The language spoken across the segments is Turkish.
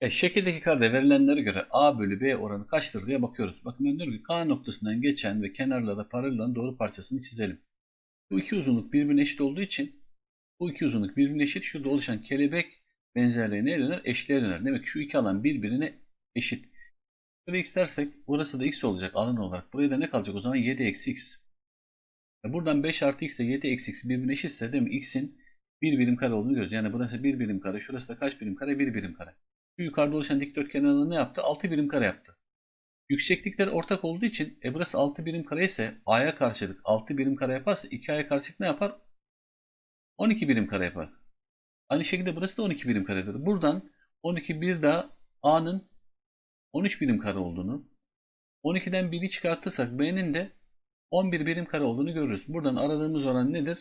E, şekildeki karede verilenlere göre A bölü B oranı kaçtır diye bakıyoruz. Bakın ben diyorum ki K noktasından geçen ve kenarlara paralel olan doğru parçasını çizelim. Bu iki uzunluk birbirine eşit olduğu için bu iki uzunluk birbirine eşit. Şurada oluşan kelebek benzerliği neye döner? Eşliğe döner. Demek ki şu iki alan birbirine eşit. Şöyle x dersek burası da x olacak alan olarak. Buraya da ne kalacak o zaman? 7 eksi x. E, Buradan 5 artı x ile 7 eksi x birbirine eşitse değil mi? x'in bir birim kare olduğunu görüyoruz. Yani burası bir birim kare. Şurası da kaç birim kare? Bir birim kare. Yukarıda oluşan dikdörtgen alanı ne yaptı? 6 birim kare yaptı. Yükseklikler ortak olduğu için e burası 6 birim kare ise a'ya karşılık 6 birim kare yaparsa 2a'ya karşılık ne yapar? 12 birim kare yapar. Aynı şekilde burası da 12 birim karedir. Buradan 12 bir daha a'nın 13 birim kare olduğunu 12'den 1'i çıkartırsak b'nin de 11 birim kare olduğunu görürüz. Buradan aradığımız oran nedir?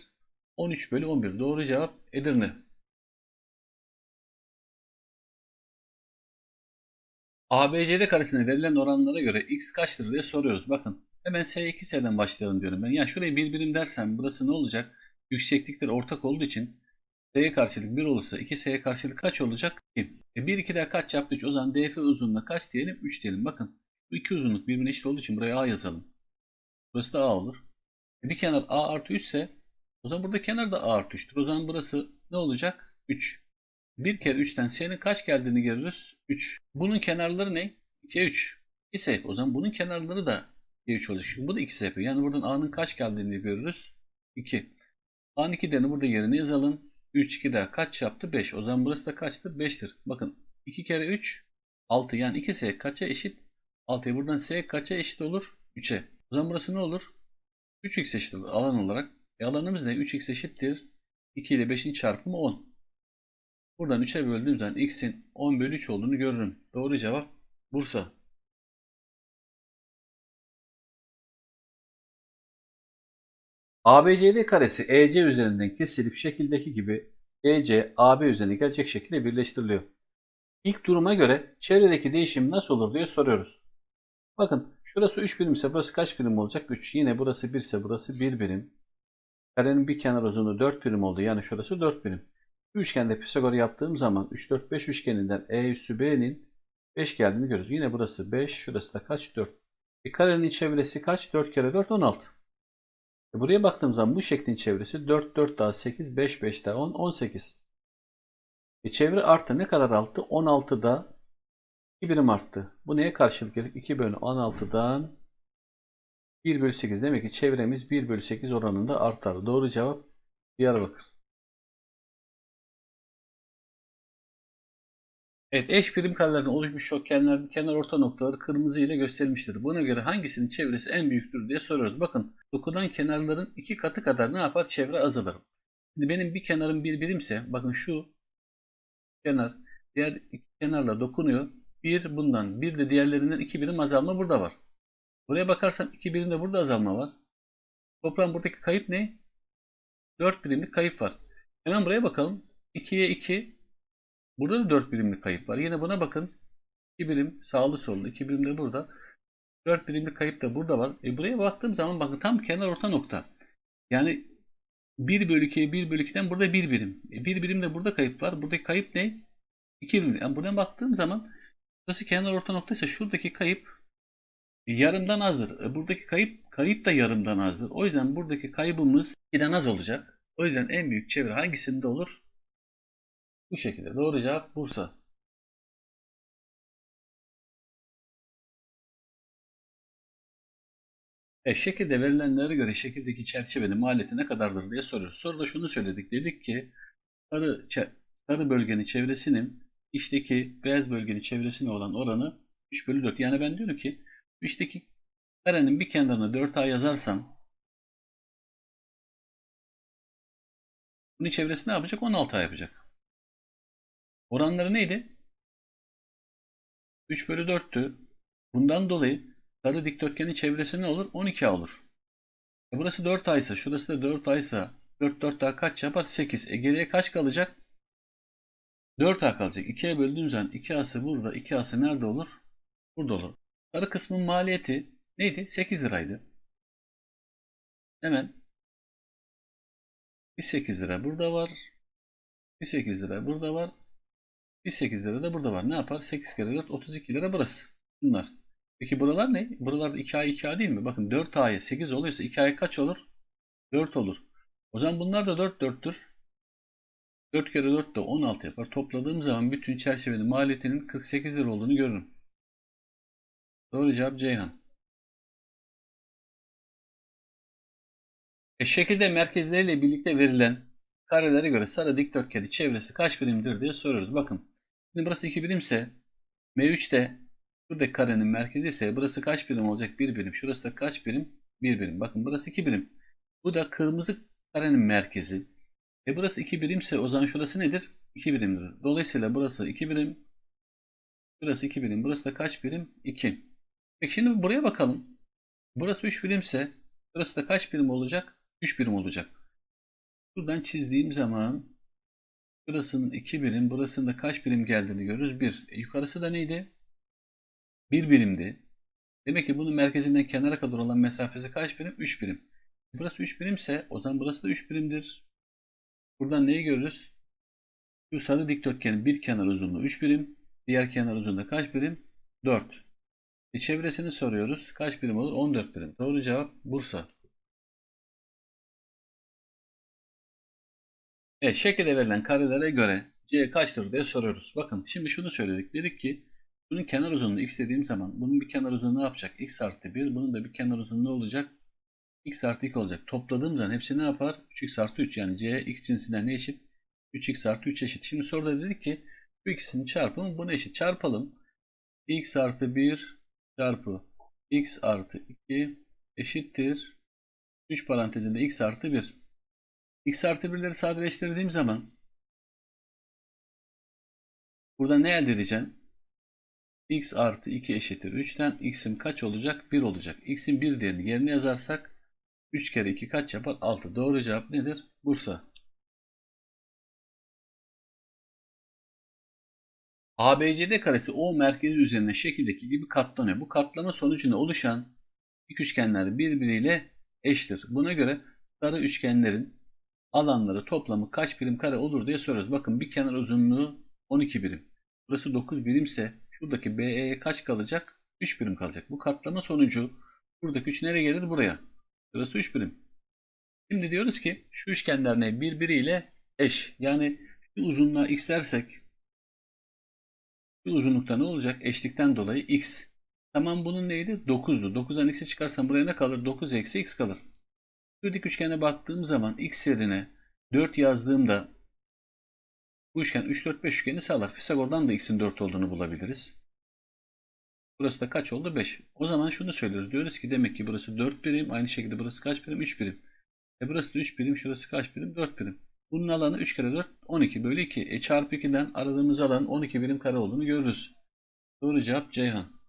13 bölü 11. Doğru cevap Edirne. ABCD karesine verilen oranlara göre x kaçtır diye soruyoruz. Bakın hemen S2S'den başlayalım diyorum ben. Yani şurayı bir birim dersem burası ne olacak? Yükseklikler ortak olduğu için S'ye karşılık 1 olursa 2S'ye karşılık kaç olacak? 2. E 1 2 daha kaç yaptı? 3. O zaman DF uzunluğuna kaç diyelim? 3 diyelim. Bakın bu iki uzunluk birbirine eşit olduğu için buraya A yazalım. Burası da A olur. E bir kenar A artı 3 ise o zaman burada kenar da A artı 3'tür. O zaman burası ne olacak? 3. Bir kere 3'ten S'nin kaç geldiğini görürüz. 3. Bunun kenarları ne? 2'ye 3. ise o zaman bunun kenarları da 2'ye 3 olacak. Bu da 2 yapıyor. Yani buradan A'nın kaç geldiğini görürüz. 2. A'nın 2 değerini burada yerine yazalım. 3 2 daha kaç yaptı? 5. O zaman burası da kaçtır? 5'tir. Bakın 2 kere 3 6 yani 2S kaça eşit? 6'ya buradan S kaça eşit olur? 3'e. O zaman burası ne olur? 3x eşit olur alan olarak. E alanımız ne? 3x eşittir. 2 ile 5'in çarpımı 10. Buradan 3'e böldüğüm zaman x'in 10 bölü 3 olduğunu görürüm. Doğru cevap Bursa. ABCD karesi EC üzerinden kesilip şekildeki gibi EC AB üzerine gelecek şekilde birleştiriliyor. İlk duruma göre çevredeki değişim nasıl olur diye soruyoruz. Bakın şurası 3 birim ise burası kaç birim olacak? 3. Yine burası 1 ise burası 1 birim. Karenin bir kenar uzunluğu 4 birim oldu. Yani şurası 4 birim. Üçgende Pisagor yaptığım zaman 3 4 5 üçgeninden E üssü B'nin 5 geldiğini görürüz. Yine burası 5, şurası da kaç? 4. E karenin çevresi kaç? 4 kere 4 16. E buraya baktığım zaman bu şeklin çevresi 4 4 daha 8 5 5 daha 10 18. E çevre arttı. Ne kadar arttı? 16'da 2 birim arttı. Bu neye karşılık gelir? 2 bölü 16'dan 1 bölü 8. Demek ki çevremiz 1 bölü 8 oranında artar. Doğru cevap Diyarbakır. Evet, eş birim karelerden oluşmuş şokgenler kenar orta noktaları kırmızı ile gösterilmiştir. Buna göre hangisinin çevresi en büyüktür diye soruyoruz. Bakın dokunan kenarların iki katı kadar ne yapar? Çevre azalır. Şimdi benim bir kenarım bir birimse bakın şu kenar diğer iki kenarla dokunuyor. Bir bundan bir de diğerlerinden iki birim azalma burada var. Buraya bakarsam iki birim de burada azalma var. Toplam buradaki kayıp ne? 4 birimlik kayıp var. Hemen buraya bakalım. 2'ye 2 Burada da 4 birimlik kayıp var. Yine buna bakın. 2 birim sağlı sollu. 2 birim de burada. 4 birimlik kayıp da burada var. E buraya baktığım zaman bakın tam kenar orta nokta. Yani 1 bölü 2'ye 1 bölü 2'den burada 1 birim. E 1 birim de burada kayıp var. Buradaki kayıp ne? 2 birim. Yani buradan baktığım zaman burası kenar orta nokta ise şuradaki kayıp yarımdan azdır. E buradaki kayıp kayıp da yarımdan azdır. O yüzden buradaki kaybımız 2'den az olacak. O yüzden en büyük çevre hangisinde olur? Bu şekilde. Doğru cevap Bursa. E, şekilde verilenlere göre şekildeki çerçevenin maliyeti ne kadardır diye soruyoruz. Soruda şunu söyledik. Dedik ki sarı, sarı bölgenin çevresinin içteki beyaz bölgenin çevresine olan oranı 3 bölü 4. Yani ben diyorum ki içteki karenin bir kenarına 4A yazarsam bunun çevresi ne yapacak? 16A yapacak. Oranları neydi? 3 bölü 4'tü. Bundan dolayı sarı dikdörtgenin çevresi ne olur? 12A olur. E burası 4A ise şurası da 4A ise 4 4 daha kaç yapar? 8. E geriye kaç kalacak? 4A kalacak. 2'ye böldüğüm zaman 2A'sı burada. 2A'sı nerede olur? Burada olur. Sarı kısmın maliyeti neydi? 8 liraydı. Hemen bir 8 lira burada var. Bir 8 lira burada var. Bir 8 lira da burada var. Ne yapar? 8 kere 4 32 lira burası. Bunlar. Peki buralar ne? Buralarda 2A 2A değil mi? Bakın 4A'ya 8 oluyorsa 2A'ya kaç olur? 4 olur. O zaman bunlar da 4 4'tür. 4 kere 4 de 16 yapar. Topladığım zaman bütün çerçevenin maliyetinin 48 lira olduğunu görürüm. Doğru cevap Ceyhan. E, şekilde merkezleriyle birlikte verilen karelere göre sarı dikdörtgenin çevresi kaç birimdir diye soruyoruz. Bakın. Şimdi burası 2 birimse M3'te şuradaki karenin merkezi ise burası kaç birim olacak? 1 birim. Şurası da kaç birim? 1 birim. Bakın burası 2 birim. Bu da kırmızı karenin merkezi. E burası 2 birimse o zaman şurası nedir? 2 birimdir. Dolayısıyla burası 2 birim. Burası 2 birim. Burası da kaç birim? 2. Peki şimdi buraya bakalım. Burası 3 birimse burası da kaç birim olacak? 3 birim olacak. Buradan çizdiğim zaman burasının 2 birim, burasının da kaç birim geldiğini görürüz. 1. E, yukarısı da neydi? 1 birimdi. Demek ki bunun merkezinden kenara kadar olan mesafesi kaç birim? 3 birim. Burası 3 birimse o zaman burası da 3 birimdir. Buradan neyi görürüz? Şu sarı dikdörtgenin bir kenar uzunluğu 3 birim. Diğer kenar uzunluğu kaç birim? 4. E çevresini soruyoruz. Kaç birim olur? 14 birim. Doğru cevap Bursa. Evet, şekilde verilen karelere göre C kaçtır diye soruyoruz. Bakın şimdi şunu söyledik. Dedik ki bunun kenar uzunluğu x dediğim zaman bunun bir kenar uzunluğu ne yapacak? x artı 1. Bunun da bir kenar uzunluğu olacak? x artı 2 olacak. Topladığım zaman hepsi ne yapar? 3x artı 3 yani c x cinsinden ne eşit? 3x artı 3 eşit. Şimdi soruda dedik ki bu ikisinin çarpımı buna eşit. Çarpalım. x artı 1 çarpı x artı 2 eşittir. 3 parantezinde x artı 1. x artı 1'leri sadeleştirdiğim zaman burada ne elde edeceğim? x artı 2 eşittir 3'ten x'im kaç olacak? 1 olacak. x'in 1 değerini yerine yazarsak 3 kere 2 kaç yapar? 6. Doğru cevap nedir? Bursa. ABCD karesi O merkezi üzerine şekildeki gibi katlanıyor. Bu katlama sonucunda oluşan dik üçgenler birbiriyle eşittir. Buna göre sarı üçgenlerin alanları toplamı kaç birim kare olur diye soruyoruz. Bakın bir kenar uzunluğu 12 birim. Burası 9 birimse şuradaki BE'ye kaç kalacak? 3 birim kalacak. Bu katlama sonucu buradaki 3 nereye gelir? Buraya. Burası 3 birim. Şimdi diyoruz ki şu üçgenler ne? Birbiriyle eş. Yani şu uzunluğa x dersek şu uzunlukta ne olacak? Eşlikten dolayı x. Tamam bunun neydi? 9'du. 9'dan x'i çıkarsam buraya ne kalır? 9 eksi x kalır. Şu dik üçgene baktığım zaman x yerine 4 yazdığımda bu üçgen 3, 4, 5 üçgeni sağlar. Pisagor'dan da x'in 4 olduğunu bulabiliriz. Burası da kaç oldu? 5. O zaman şunu söylüyoruz. Diyoruz ki demek ki burası 4 birim. Aynı şekilde burası kaç birim? 3 birim. E burası da 3 birim. Şurası kaç birim? 4 birim. Bunun alanı 3 kere 4 12 bölü 2. E çarpı 2'den aradığımız alan 12 birim kare olduğunu görürüz. Doğru cevap Ceyhan.